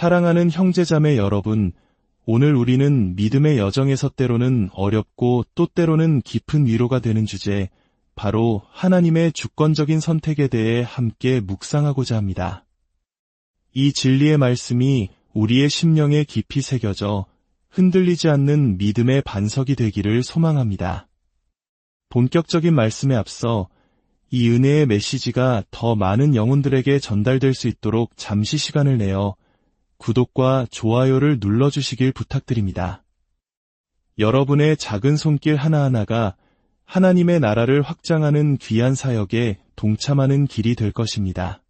사랑하는 형제자매 여러분, 오늘 우리는 믿음의 여정에서 때로는 어렵고 또 때로는 깊은 위로가 되는 주제, 바로 하나님의 주권적인 선택에 대해 함께 묵상하고자 합니다. 이 진리의 말씀이 우리의 심령에 깊이 새겨져 흔들리지 않는 믿음의 반석이 되기를 소망합니다. 본격적인 말씀에 앞서 이 은혜의 메시지가 더 많은 영혼들에게 전달될 수 있도록 잠시 시간을 내어 구독과 좋아요를 눌러주시길 부탁드립니다. 여러분의 작은 손길 하나하나가 하나님의 나라를 확장하는 귀한 사역에 동참하는 길이 될 것입니다.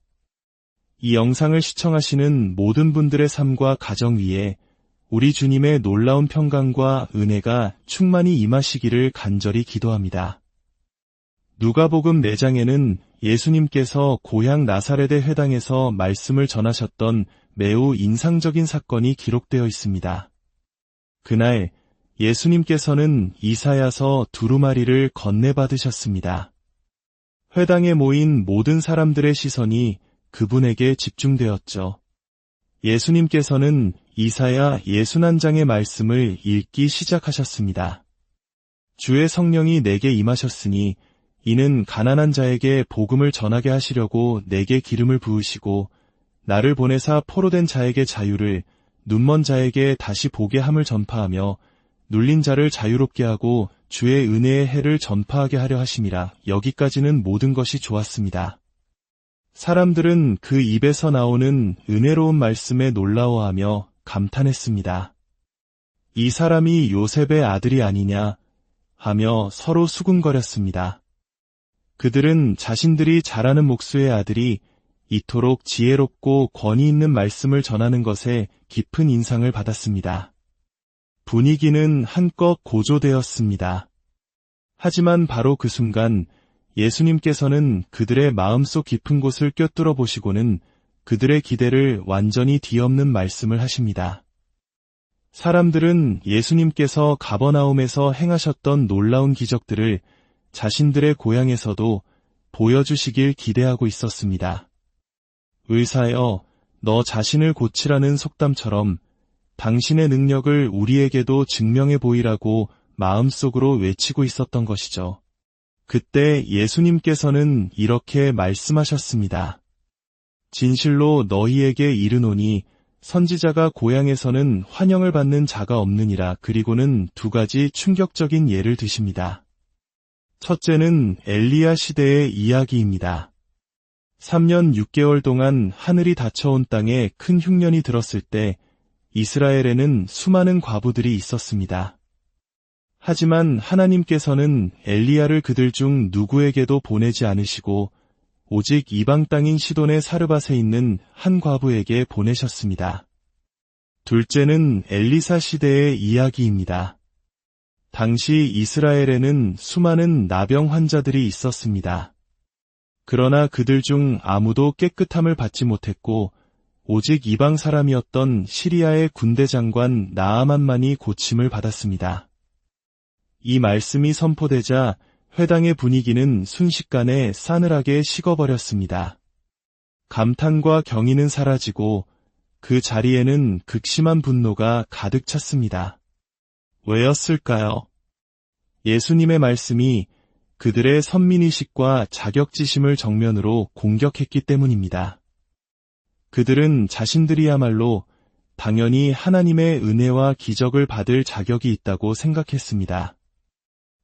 이 영상을 시청하시는 모든 분들의 삶과 가정 위에 우리 주님의 놀라운 평강과 은혜가 충만히 임하시기를 간절히 기도합니다. 누가복음 4장에는 예수님께서 고향 나사렛의 회당에서 말씀을 전하셨던 매우 인상적인 사건이 기록되어 있습니다. 그날 예수님께서는 이사야서 두루마리를 건네받으셨습니다. 회당에 모인 모든 사람들의 시선이 그분에게 집중되었죠. 예수님께서는 이사야 예순한 장의 말씀을 읽기 시작하셨습니다. 주의 성령이 내게 임하셨으니 이는 가난한 자에게 복음을 전하게 하시려고 내게 기름을 부으시고 나를 보내사 포로된 자에게 자유를 눈먼 자에게 다시 보게 함을 전파하며 눌린 자를 자유롭게 하고 주의 은혜의 해를 전파하게 하려 하심이라 여기까지는 모든 것이 좋았습니다. 사람들은 그 입에서 나오는 은혜로운 말씀에 놀라워하며 감탄했습니다. 이 사람이 요셉의 아들이 아니냐 하며 서로 수군거렸습니다. 그들은 자신들이 잘하는 목수의 아들이 이토록 지혜롭고 권위 있는 말씀을 전하는 것에 깊은 인상을 받았습니다. 분위기는 한껏 고조되었습니다. 하지만 바로 그 순간 예수님께서는 그들의 마음속 깊은 곳을 꿰뚫어 보시고는 그들의 기대를 완전히 뒤엎는 말씀을 하십니다. 사람들은 예수님께서 가버나움에서 행하셨던 놀라운 기적들을 자신들의 고향에서도 보여주시길 기대하고 있었습니다. 의사여, 너 자신을 고치라는 속담처럼 당신의 능력을 우리에게도 증명해 보이라고 마음속으로 외치고 있었던 것이죠. 그때 예수님께서는 이렇게 말씀하셨습니다. 진실로 너희에게 이르노니 선지자가 고향에서는 환영을 받는 자가 없느니라 그리고는 두 가지 충격적인 예를 드십니다. 첫째는 엘리야 시대의 이야기입니다. 3년 6개월 동안 하늘이 닫혀온 땅에 큰 흉년이 들었을 때 이스라엘에는 수많은 과부들이 있었습니다. 하지만 하나님께서는 엘리야를 그들 중 누구에게도 보내지 않으시고 오직 이방 땅인 시돈의 사르밧에 있는 한 과부에게 보내셨습니다. 둘째는 엘리사 시대의 이야기입니다. 당시 이스라엘에는 수많은 나병 환자들이 있었습니다. 그러나 그들 중 아무도 깨끗함을 받지 못했고 오직 이방 사람이었던 시리아의 군대 장관 나아만만이 고침을 받았습니다. 이 말씀이 선포되자 회당의 분위기는 순식간에 싸늘하게 식어버렸습니다. 감탄과 경의는 사라지고 그 자리에는 극심한 분노가 가득 찼습니다. 왜였을까요? 예수님의 말씀이 그들의 선민의식과 자격지심을 정면으로 공격했기 때문입니다. 그들은 자신들이야말로 당연히 하나님의 은혜와 기적을 받을 자격이 있다고 생각했습니다.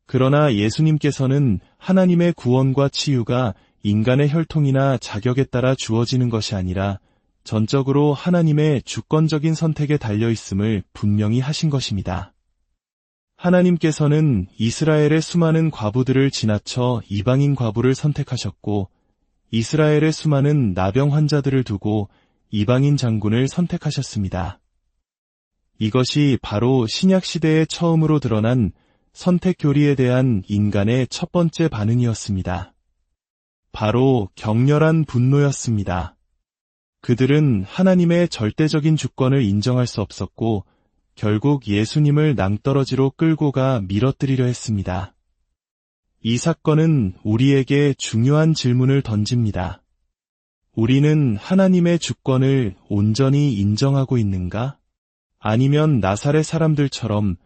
그러나 예수님께서는 하나님의 구원과 치유가 인간의 혈통이나 자격에 따라 주어지는 것이 아니라 전적으로 하나님의 주권적인 선택에 달려 있음을 분명히 하신 것입니다. 하나님께서는 이스라엘의 수많은 과부들을 지나쳐 이방인 과부를 선택하셨고 이스라엘의 수많은 나병 환자들을 두고 이방인 장군을 선택하셨습니다. 이것이 바로 신약 시대에 처음으로 드러난 선택 교리에 대한 인간의 첫 번째 반응이었습니다. 바로 격렬한 분노였습니다. 그들은 하나님의 절대적인 주권을 인정할 수 없었고 결국 예수님을 낭떠러지로 끌고 가 밀어뜨리려 했습니다. 이 사건은 우리에게 중요한 질문을 던집니다. 우리는 하나님의 주권을 온전히 인정하고 있는가? 아니면 나사렛 사람들처럼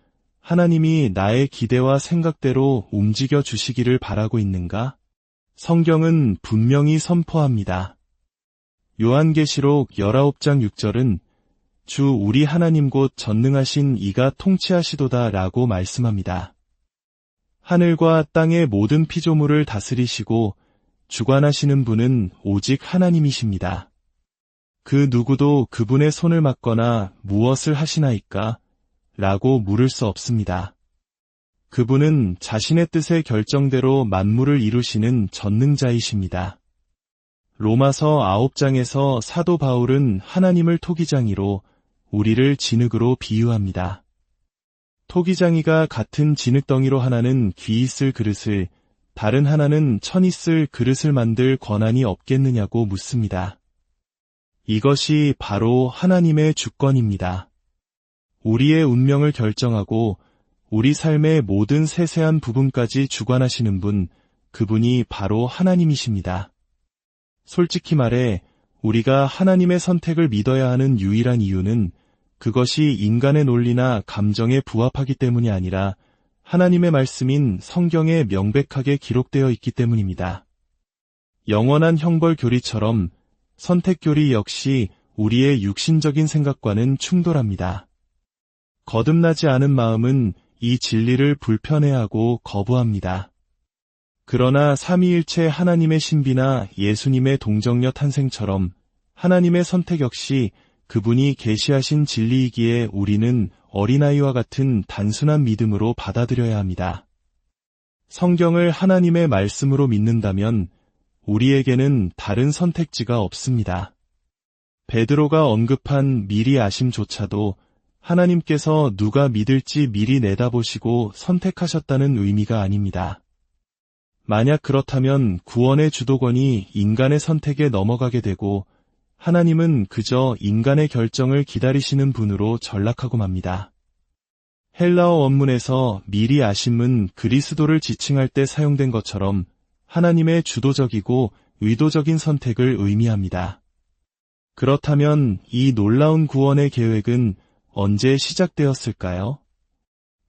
하나님이 나의 기대와 생각대로 움직여 주시기를 바라고 있는가? 성경은 분명히 선포합니다. 요한계시록 19장 6절은 주 우리 하나님 곧 전능하신 이가 통치하시도다 라고 말씀합니다. 하늘과 땅의 모든 피조물을 다스리시고 주관하시는 분은 오직 하나님이십니다. 그 누구도 그분의 손을 맞거나 무엇을 하시나이까? 라고 물을 수 없습니다. 그분은 자신의 뜻의 결정대로 만물을 이루시는 전능자이십니다. 로마서 9장에서 사도 바울은 하나님을 토기장이로 우리를 진흙으로 비유합니다. 토기장이가 같은 진흙덩이로 하나는 귀 있을 그릇을 다른 하나는 천 있을 그릇을 만들 권한이 없겠느냐고 묻습니다. 이것이 바로 하나님의 주권입니다. 우리의 운명을 결정하고 우리 삶의 모든 세세한 부분까지 주관하시는 분, 그분이 바로 하나님이십니다. 솔직히 말해 우리가 하나님의 선택을 믿어야 하는 유일한 이유는 그것이 인간의 논리나 감정에 부합하기 때문이 아니라 하나님의 말씀인 성경에 명백하게 기록되어 있기 때문입니다. 영원한 형벌 교리처럼 선택 교리 역시 우리의 육신적인 생각과는 충돌합니다. 거듭나지 않은 마음은 이 진리를 불편해하고 거부합니다. 그러나 삼위일체 하나님의 신비나 예수님의 동정녀 탄생처럼 하나님의 선택 역시 그분이 계시하신 진리이기에 우리는 어린아이와 같은 단순한 믿음으로 받아들여야 합니다. 성경을 하나님의 말씀으로 믿는다면 우리에게는 다른 선택지가 없습니다. 베드로가 언급한 미리 아심조차도 하나님께서 누가 믿을지 미리 내다보시고 선택하셨다는 의미가 아닙니다. 만약 그렇다면 구원의 주도권이 인간의 선택에 넘어가게 되고 하나님은 그저 인간의 결정을 기다리시는 분으로 전락하고 맙니다. 헬라어 원문에서 미리 아심은 그리스도를 지칭할 때 사용된 것처럼 하나님의 주도적이고 의도적인 선택을 의미합니다. 그렇다면 이 놀라운 구원의 계획은 언제 시작되었을까요?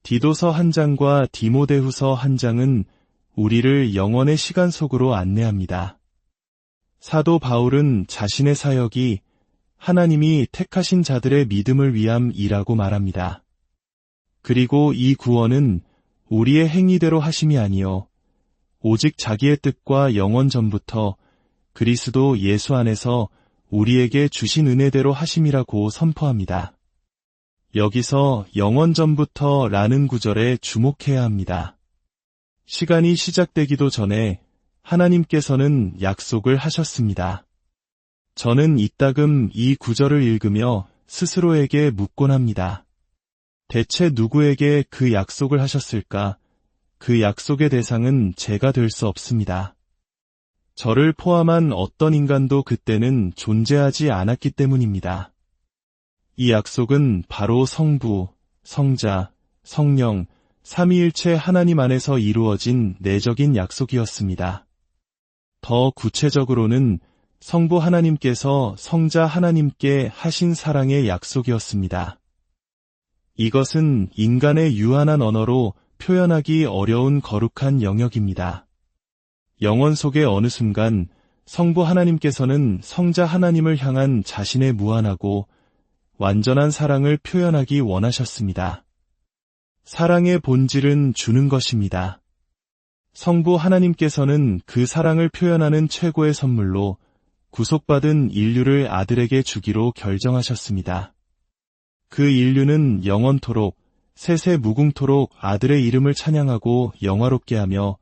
디도서 한 장과 디모데후서 한 장은 우리를 영원의 시간 속으로 안내합니다. 사도 바울은 자신의 사역이 하나님이 택하신 자들의 믿음을 위함이라고 말합니다. 그리고 이 구원은 우리의 행위대로 하심이 아니요 오직 자기의 뜻과 영원 전부터 그리스도 예수 안에서 우리에게 주신 은혜대로 하심이라고 선포합니다. 여기서 영원 전부터 라는 구절에 주목해야 합니다. 시간이 시작되기도 전에 하나님께서는 약속을 하셨습니다. 저는 이따금 이 구절을 읽으며 스스로에게 묻곤 합니다. 대체 누구에게 그 약속을 하셨을까? 그 약속의 대상은 제가 될 수 없습니다. 저를 포함한 어떤 인간도 그때는 존재하지 않았기 때문입니다. 이 약속은 바로 성부, 성자, 성령, 삼위일체 하나님 안에서 이루어진 내적인 약속이었습니다. 더 구체적으로는 성부 하나님께서 성자 하나님께 하신 사랑의 약속이었습니다. 이것은 인간의 유한한 언어로 표현하기 어려운 거룩한 영역입니다. 영원 속의 어느 순간 성부 하나님께서는 성자 하나님을 향한 자신의 무한하고 완전한 사랑을 표현하기 원하셨습니다. 사랑의 본질은 주는 것입니다. 성부 하나님께서는 그 사랑을 표현하는 최고의 선물로 구속받은 인류를 아들에게 주기로 결정하셨습니다. 그 인류는 영원토록 세세 무궁토록 아들의 이름을 찬양하고 영화롭게 하며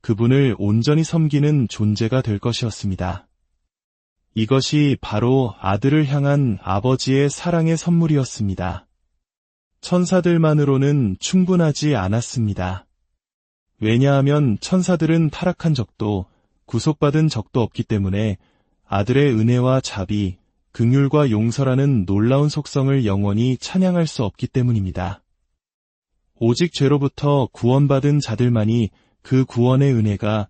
그분을 온전히 섬기는 존재가 될 것이었습니다. 이것이 바로 아들을 향한 아버지의 사랑의 선물이었습니다. 천사들만으로는 충분하지 않았습니다. 왜냐하면 천사들은 타락한 적도 구속받은 적도 없기 때문에 아들의 은혜와 자비, 긍휼과 용서라는 놀라운 속성을 영원히 찬양할 수 없기 때문입니다. 오직 죄로부터 구원받은 자들만이 그 구원의 은혜가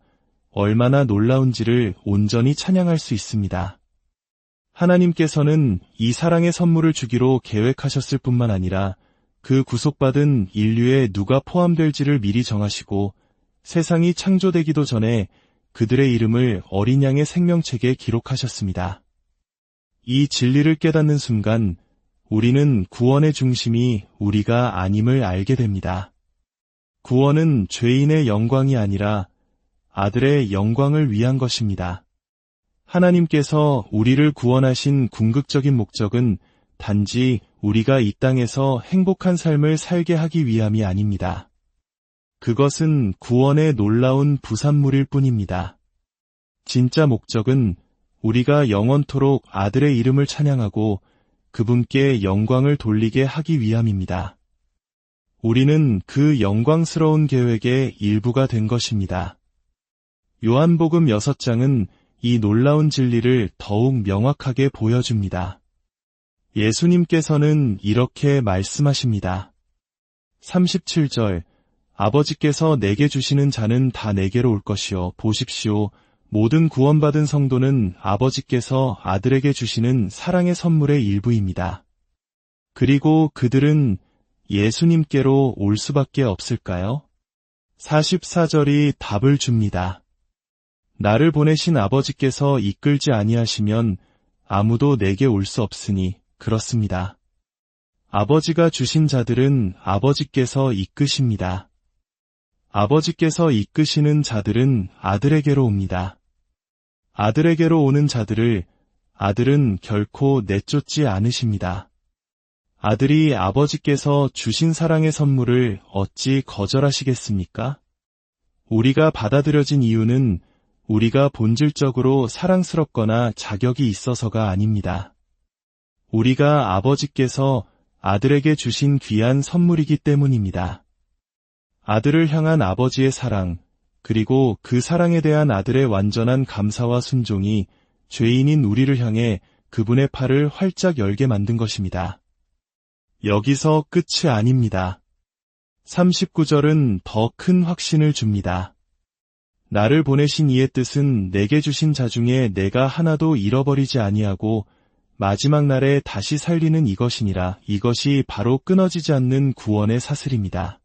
얼마나 놀라운지를 온전히 찬양할 수 있습니다. 하나님께서는 이 사랑의 선물을 주기로 계획하셨을 뿐만 아니라 그 구속받은 인류에 누가 포함될지를 미리 정하시고 세상이 창조되기도 전에 그들의 이름을 어린 양의 생명책에 기록하셨습니다. 이 진리를 깨닫는 순간 우리는 구원의 중심이 우리가 아님을 알게 됩니다. 구원은 죄인의 영광이 아니라 아들의 영광을 위한 것입니다. 하나님께서 우리를 구원하신 궁극적인 목적은 단지 우리가 이 땅에서 행복한 삶을 살게 하기 위함이 아닙니다. 그것은 구원의 놀라운 부산물일 뿐입니다. 진짜 목적은 우리가 영원토록 아들의 이름을 찬양하고 그분께 영광을 돌리게 하기 위함입니다. 우리는 그 영광스러운 계획의 일부가 된 것입니다. 요한복음 6장은 이 놀라운 진리를 더욱 명확하게 보여줍니다. 예수님께서는 이렇게 말씀하십니다. 37절 아버지께서 내게 주시는 자는 다 내게로 올 것이요 보십시오 모든 구원받은 성도는 아버지께서 아들에게 주시는 사랑의 선물의 일부입니다. 그리고 그들은 예수님께로 올 수밖에 없을까요? 44절이 답을 줍니다. 나를 보내신 아버지께서 이끌지 아니하시면 아무도 내게 올 수 없으니 그렇습니다. 아버지가 주신 자들은 아버지께서 이끄십니다. 아버지께서 이끄시는 자들은 아들에게로 옵니다. 아들에게로 오는 자들을 아들은 결코 내쫓지 않으십니다. 아들이 아버지께서 주신 사랑의 선물을 어찌 거절하시겠습니까? 우리가 받아들여진 이유는 우리가 본질적으로 사랑스럽거나 자격이 있어서가 아닙니다. 우리가 아버지께서 아들에게 주신 귀한 선물이기 때문입니다. 아들을 향한 아버지의 사랑, 그리고 그 사랑에 대한 아들의 완전한 감사와 순종이 죄인인 우리를 향해 그분의 팔을 활짝 열게 만든 것입니다. 여기서 끝이 아닙니다. 39절은 더 큰 확신을 줍니다. 나를 보내신 이의 뜻은 내게 주신 자 중에 내가 하나도 잃어버리지 아니하고 마지막 날에 다시 살리는 이것이니라 이것이 바로 끊어지지 않는 구원의 사슬입니다.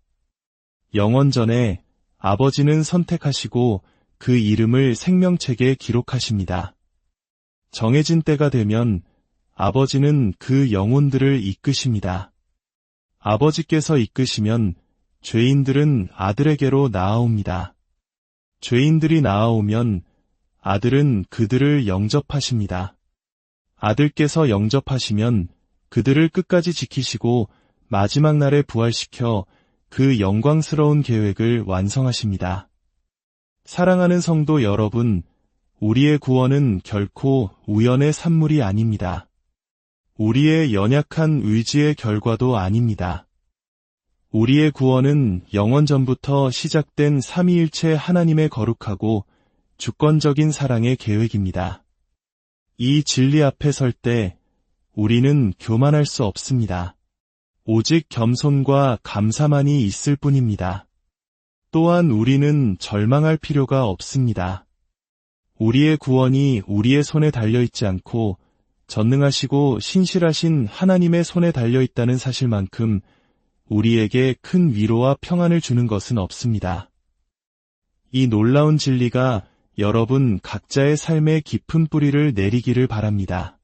영원 전에 아버지는 선택하시고 그 이름을 생명책에 기록하십니다. 정해진 때가 되면 아버지는 그 영혼들을 이끄십니다. 아버지께서 이끄시면 죄인들은 아들에게로 나아옵니다. 죄인들이 나아오면 아들은 그들을 영접하십니다. 아들께서 영접하시면 그들을 끝까지 지키시고 마지막 날에 부활시켜 그 영광스러운 계획을 완성하십니다. 사랑하는 성도 여러분, 우리의 구원은 결코 우연의 산물이 아닙니다. 우리의 연약한 의지의 결과도 아닙니다. 우리의 구원은 영원 전부터 시작된 삼위일체 하나님의 거룩하고 주권적인 사랑의 계획입니다. 이 진리 앞에 설 때 우리는 교만할 수 없습니다. 오직 겸손과 감사만이 있을 뿐입니다. 또한 우리는 절망할 필요가 없습니다. 우리의 구원이 우리의 손에 달려있지 않고 전능하시고 신실하신 하나님의 손에 달려있다는 사실만큼 우리에게 큰 위로와 평안을 주는 것은 없습니다. 이 놀라운 진리가 여러분 각자의 삶의 깊은 뿌리를 내리기를 바랍니다.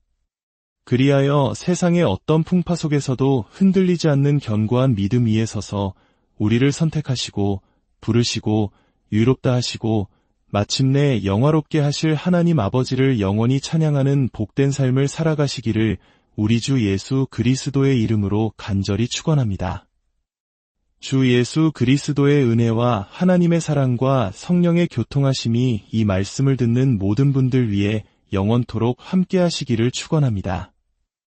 그리하여 세상의 어떤 풍파 속에서도 흔들리지 않는 견고한 믿음 위에 서서 우리를 선택하시고 부르시고 유롭다 하시고 마침내 영화롭게 하실 하나님 아버지를 영원히 찬양하는 복된 삶을 살아가시기를 우리 주 예수 그리스도의 이름으로 간절히 축원합니다. 주 예수 그리스도의 은혜와 하나님의 사랑과 성령의 교통하심이 이 말씀을 듣는 모든 분들 위해 영원토록 함께 하시기를 축원합니다.